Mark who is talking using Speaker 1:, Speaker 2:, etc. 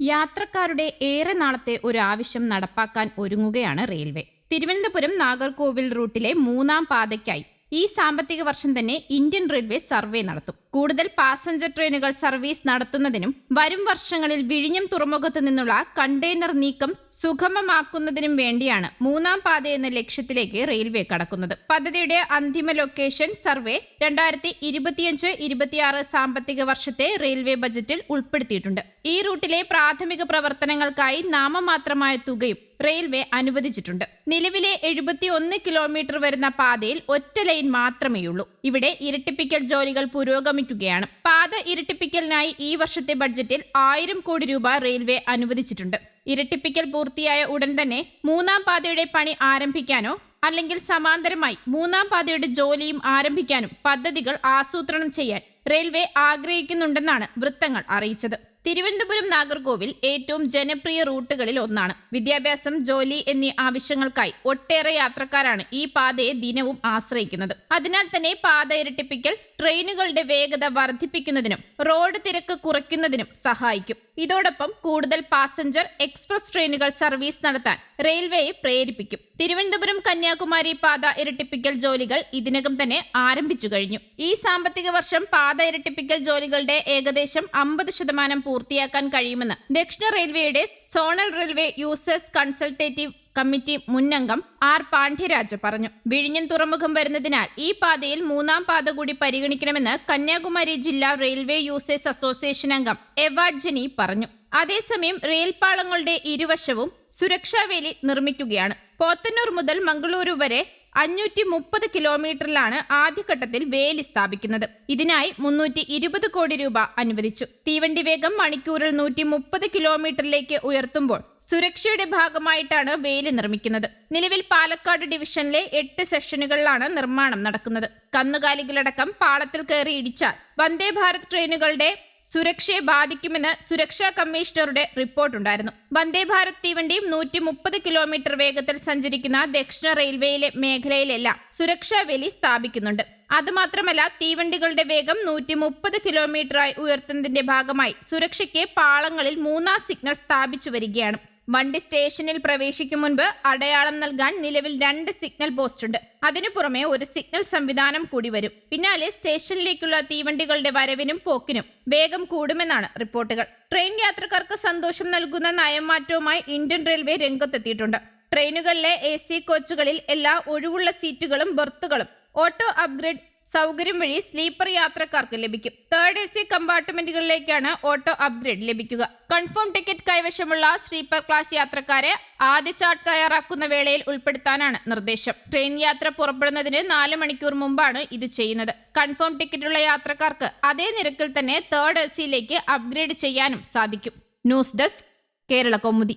Speaker 1: യാത്രക്കാരുടെ ഏറെ നാളത്തെ ഒരു ആവശ്യം നടപ്പാക്കാൻ ഒരുങ്ങുകയാണ് റെയിൽവേ. തിരുവനന്തപുരം നാഗർകോവിൽ റൂട്ടിലെ മൂന്നാം പാതയ്ക്കായി ഈ സാമ്പത്തിക വർഷം തന്നെ ഇന്ത്യൻ റെയിൽവേ സർവേ നടത്തും. കൂടുതൽ പാസഞ്ചർ ട്രെയിനുകൾ സർവീസ് നടത്തുന്നതിനും വരും വർഷങ്ങളിൽ വിഴിഞ്ഞം തുറമുഖത്ത് നിന്നുള്ള കണ്ടെയ്നർ നീക്കം സുഗമമാക്കുന്നതിനും വേണ്ടിയാണ് മൂന്നാം പാത എന്ന ലക്ഷ്യത്തിലേക്ക് റെയിൽവേ കടക്കുന്നത്. പദ്ധതിയുടെ അന്തിമ ലൊക്കേഷൻ സർവേ രണ്ടായിരത്തി ഇരുപത്തിയഞ്ച് ഇരുപത്തിയാറ് സാമ്പത്തിക വർഷത്തെ റെയിൽവേ ബജറ്റിൽ ഉൾപ്പെടുത്തിയിട്ടുണ്ട്. ഈ റൂട്ടിലെ പ്രാഥമിക പ്രവർത്തനങ്ങൾക്കായി നാമമാത്രമായ തുകയും റെയിൽവേ അനുവദിച്ചിട്ടുണ്ട്. നിലവിലെ എഴുപത്തിയൊന്ന് കിലോമീറ്റർ വരുന്ന പാതയിൽ ഒറ്റ ലൈൻ മാത്രമേയുള്ളൂ. ഇവിടെ ഇരട്ടിപ്പിക്കൽ ജോലികൾ പുരോഗമിക്കുകയാണ് പാത ഇരട്ടിപ്പിക്കലിനായി ഈ വർഷത്തെ ബഡ്ജറ്റിൽ ആയിരം കോടി രൂപ റെയിൽവേ അനുവദിച്ചിട്ടുണ്ട്. ഇരട്ടിപ്പിക്കൽ പൂർത്തിയായ ഉടൻ തന്നെ മൂന്നാം പാതയുടെ പണി ആരംഭിക്കാനോ അല്ലെങ്കിൽ സമാന്തരമായി മൂന്നാം പാതയുടെ ജോലിയും ആരംഭിക്കാനും പദ്ധതികൾ ആസൂത്രണം ചെയ്യാൻ റെയിൽവേ ആഗ്രഹിക്കുന്നുണ്ടെന്നാണ് വൃത്തങ്ങൾ അറിയിച്ചത്. തിരുവനന്തപുരം നാഗർകോവിൽ ഏറ്റവും ജനപ്രിയ റൂട്ടുകളിൽ ഒന്നാണ്. വിദ്യാഭ്യാസം ജോലി എന്നീ ആവശ്യങ്ങൾക്കായി ഒട്ടേറെ യാത്രക്കാരാണ് ഈ പാതയെ ദിനവും ആശ്രയിക്കുന്നത്. അതിനാൽ തന്നെ പാത ഇരട്ടിപ്പിക്കൽ ട്രെയിനുകളുടെ വേഗത വർദ്ധിപ്പിക്കുന്നതിനും റോഡ് തിരക്ക് കുറയ്ക്കുന്നതിനും സഹായിക്കും. ഇതോടൊപ്പം കൂടുതൽ പാസഞ്ചർ എക്സ്പ്രസ് ട്രെയിനുകൾ സർവീസ് നടത്താൻ റെയിൽവേയെ പ്രേരിപ്പിക്കും. തിരുവനന്തപുരം കന്യാകുമാരി പാത ഇരട്ടിപ്പിക്കൽ ജോലികൾ ഇതിനകം തന്നെ ആരംഭിച്ചു കഴിഞ്ഞു. ഈ സാമ്പത്തിക വർഷം പാത ഇരട്ടിപ്പിക്കൽ ജോലികളുടെ ഏകദേശം അമ്പത് ശതമാനം പൂർത്തിയാക്കാൻ കഴിയുമെന്ന് ദക്ഷിണ റെയിൽവേയുടെ zonal railway users consultative committee മുന്നംഗം R Pandyaraj പറഞ്ഞു. വിഴിഞ്ഞം തുറമുഖം വരുന്നതിനാൽ ഈ പാതയിൽ മൂന്നാം പാത കൂടി പരിഗണിക്കണമെന്ന് കന്യാകുമാരി ജില്ലാ റെയിൽവേ യൂസേഴ്സ് അസോസിയേഷൻ അംഗം എവാർഡ് ജനി പറഞ്ഞു. അതേസമയം റെയിൽപാളങ്ങളുടെ ഇരുവശവും സുരക്ഷാവേലി നിർമ്മിക്കുകയാണ്. പോത്തന്നൂർ മുതൽ മംഗളൂരു വരെ അഞ്ഞൂറ്റി മുപ്പത് കിലോമീറ്ററിലാണ് ആദ്യഘട്ടത്തിൽ വേലി സ്ഥാപിക്കുന്നത്. ഇതിനായി മുന്നൂറ്റി ഇരുപത് കോടി രൂപ അനുവദിച്ചു. തീവണ്ടി വേഗം മണിക്കൂറിൽ നൂറ്റി മുപ്പത് കിലോമീറ്ററിലേക്ക് ഉയർത്തുമ്പോൾ സുരക്ഷയുടെ ഭാഗമായിട്ടാണ് വേലി നിർമ്മിക്കുന്നത്. നിലവിൽ പാലക്കാട് ഡിവിഷനിലെ എട്ട് സെഷനുകളിലാണ് നിർമ്മാണം നടക്കുന്നത്. കന്നുകാലികളടക്കം പാളത്തിൽ കയറി ഇടിച്ചാൽ വന്ദേ ഭാരത് ട്രെയിനുകളുടെ സുരക്ഷയെ ബാധിക്കുമെന്ന് സുരക്ഷാ കമ്മീഷണറുടെ റിപ്പോർട്ടുണ്ടായിരുന്നു. വന്ദേ ഭാരത് തീവണ്ടിയും നൂറ്റി മുപ്പത് കിലോമീറ്റർ വേഗത്തിൽ സഞ്ചരിക്കുന്ന ദക്ഷിണ റെയിൽവേയിലെ മേഖലയിലെല്ലാം സുരക്ഷാ വേലി സ്ഥാപിക്കുന്നുണ്ട്. അതുമാത്രമല്ല തീവണ്ടികളുടെ വേഗം നൂറ്റി മുപ്പത് കിലോമീറ്ററായി ഉയർത്തുന്നതിന്റെ ഭാഗമായി സുരക്ഷയ്ക്ക് പാളങ്ങളിൽ മൂന്നാം സിഗ്നൽ സ്ഥാപിച്ചു വരികയാണ് വണ്ടി സ്റ്റേഷനിൽ പ്രവേശിക്കും മുൻപ് അടയാളം നൽകാൻ നിലവിൽ രണ്ട് സിഗ്നൽ പോസ്റ്റ് ഉണ്ട്. അതിനു പുറമെ ഒരു സിഗ്നൽ സംവിധാനം കൂടി വരും. പിന്നാലെ സ്റ്റേഷനിലേക്കുള്ള തീവണ്ടികളുടെ വരവിനും പോക്കിനും വേഗം കൂടുമെന്നാണ് റിപ്പോർട്ടുകൾ. ട്രെയിൻ യാത്രക്കാർക്ക് സന്തോഷം നൽകുന്ന നയംമാറ്റവുമായി ഇന്ത്യൻ റെയിൽവേ രംഗത്തെത്തിയിട്ടുണ്ട്. ട്രെയിനുകളിലെ എ സി കോച്ചുകളിൽ എല്ലാ ഒഴിവുള്ള സീറ്റുകളും ബർത്തുകളും ഓട്ടോ അപ്ഗ്രേഡ് സൗകര്യം വഴി സ്ലീപ്പർ യാത്രക്കാർക്ക് ലഭിക്കും. തേർഡ് എ സി കമ്പാർട്ട്മെന്റുകളിലേക്കാണ് ഓട്ടോ അപ്ഗ്രേഡ് ലഭിക്കുക. കൺഫേം ടിക്കറ്റ് കൈവശമുള്ള സ്ലീപ്പർ ക്ലാസ് യാത്രക്കാരെ ആദ്യ ചാർട്ട് തയ്യാറാക്കുന്ന വേളയിൽ ഉൾപ്പെടുത്താനാണ് നിർദ്ദേശം. ട്രെയിൻ യാത്ര പുറപ്പെടുന്നതിന് നാല് മണിക്കൂർ മുമ്പാണ് ഇത് ചെയ്യുന്നത്. കൺഫേം ടിക്കറ്റുള്ള യാത്രക്കാർക്ക് അതേ നിരക്കിൽ തന്നെ തേർഡ് എ സിയിലേക്ക് അപ്ഗ്രേഡ് ചെയ്യാനും സാധിക്കും. News desk Kerala Kaumudi.